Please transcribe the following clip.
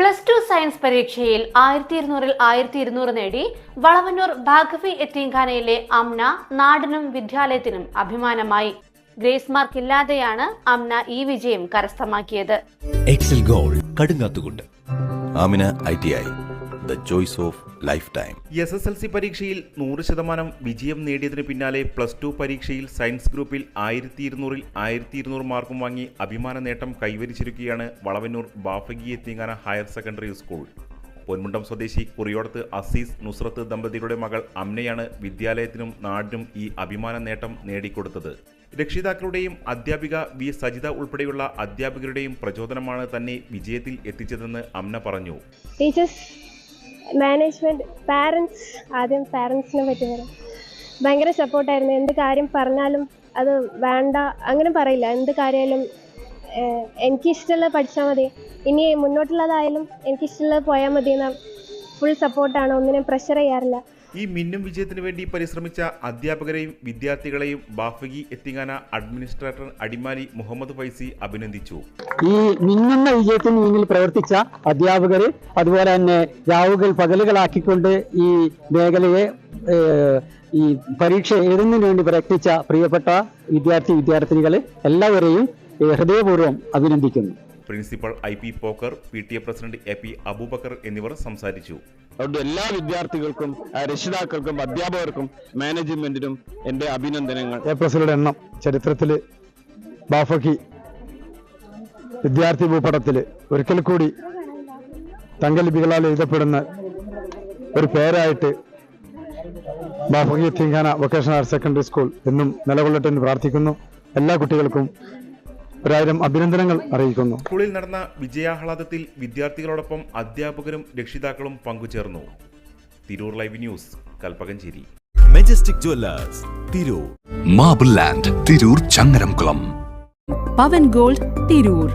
Plus two science പരീക്ഷയിൽ ആയിരത്തി ഇരുന്നൂറിൽ ആയിരത്തി ഇരുന്നൂറ് നേടി വളവന്നൂർ ഭാഗവി എത്തീംഖാനയിലെ അംന നാടിനും വിദ്യാലയത്തിനും അഭിമാനമായി. ഗ്രേസ് മാർക്ക് ഇല്ലാതെയാണ് അംന ഈ വിജയം കരസ്ഥമാക്കിയത്. Excel gold കടുങ്ങാത്തുകൊണ്ട് Amina I. The choice of lifetime S S L C പരീക്ഷയിൽ നൂറ് ശതമാനം വിജയം നേടിയതിന് പിന്നാലെ പ്ലസ് ടു പരീക്ഷയിൽ സയൻസ് ഗ്രൂപ്പിൽ ആയിരത്തി ഇരുന്നൂറിൽ ആയിരത്തി ഇരുന്നൂറ് മാർക്കും വാങ്ങി അഭിമാന നേട്ടം കൈവരിച്ചിരിക്കുകയാണ് വളവന്നൂർ ബാഫഗി എത്തിങ്ങാന ഹയർ സെക്കൻഡറി സ്കൂൾ. പൊന്മുണ്ടം സ്വദേശി കുറിയോടത്ത് അസീസ് നുസ്രത്ത് ദമ്പതികളുടെ മകൾ അമ്നയാണ് വിദ്യാലയത്തിനും നാടിനും ഈ അഭിമാന നേട്ടം നേടിക്കൊടുത്തത്. രക്ഷിതാക്കളുടെയും അധ്യാപിക വി സജിത ഉൾപ്പെടെയുള്ള അധ്യാപകരുടെയും പ്രചോദനമാണ് തന്നെ വിജയത്തിൽ എത്തിച്ചതെന്ന് അമ്ന പറഞ്ഞു. ടീച്ചേഴ്സ് മാനേജ്മെന്റ് പാരൻസ് ആദ്യം പാരൻസിനെ പറ്റി പറയാം ഭയങ്കര സപ്പോർട്ടായിരുന്നു എന്ത് കാര്യം പറഞ്ഞാലും അത് വേണ്ട അങ്ങനെ പറയില്ല. എന്ത് കാര്യമായാലും എനിക്കിഷ്ടമുള്ളത് പഠിച്ചാൽ മതി. ഇനി മുന്നോട്ടുള്ളതായാലും എനിക്കിഷ്ടമുള്ളത് പോയാൽ മതി എന്ന ഫുൾ സപ്പോർട്ടാണ് ഒന്നിനും പ്രഷർ ചെയ്യാറില്ല. ഈ മിന്നും വിജയത്തിന് വേണ്ടി പരിശ്രമിച്ച അധ്യാപകരെയും വിദ്യാർത്ഥികളെയും ബാഫഗി എത്തിങ്ങാന അഡ്മിനിസ്ട്രേറ്റർ അടിമാലി മുഹമ്മദ് ഫൈസി അഭിനന്ദിച്ചു. ഈ മിന്നുന്ന വിജയത്തിന് മുന്നിൽ പ്രവർത്തിച്ച അധ്യാപകർ അതുപോലെ തന്നെ രാവുകൾ പകലുകളാക്കിക്കൊണ്ട് ഈ മേഖലയെ ഈ പരീക്ഷ എഴുതുന്നതിന് വേണ്ടി പ്രയത്നിച്ച പ്രിയപ്പെട്ട വിദ്യാർത്ഥി വിദ്യാർത്ഥിനികൾ എല്ലാവരെയും ഹൃദയപൂർവം അഭിനന്ദിക്കുന്നു. Principal I P Pokker P T A president A P Aboobacker എന്നിവർ സംസാരിച്ചു. അതുകൊണ്ട് എല്ലാ വിദ്യാർത്ഥികൾക്കും രക്ഷിതാക്കൾക്കും അധ്യാപകർക്കും മാനേജ്മെന്റിനും എന്റെ അഭിനന്ദനങ്ങൾ. എ പ്ലസുകളുടെ എണ്ണം ചരിത്രത്തിൽ ബാഫക്കി വിദ്യാർത്ഥി ഭൂപടത്തിൽ ഒരിക്കൽ കൂടി തങ്കലിപികളാൽ എഴുതപ്പെടുന്ന ഒരു പേരായിട്ട് ബാഫക്കി തിങ്കാന വൊക്കേഷണൽ ഹയർ സെക്കൻഡറി സ്കൂൾ എന്നും നിലകൊള്ളട്ടെ എന്ന് പ്രാർത്ഥിക്കുന്നു. എല്ലാ കുട്ടികൾക്കും ഒരായിരം അഭിനന്ദനങ്ങൾ അറിയിക്കുന്നു. സ്കൂളിൽ നടന്ന വിജയാഹ്ലാദത്തിൽ വിദ്യാർത്ഥികളോടൊപ്പം അധ്യാപകരും രക്ഷിതാക്കളും പങ്കുചേർന്നു. Tirur live news Kalpakanchery. Majestic jewellers Tirur marble land Tirur Changaramkulam Pavan gold Tirur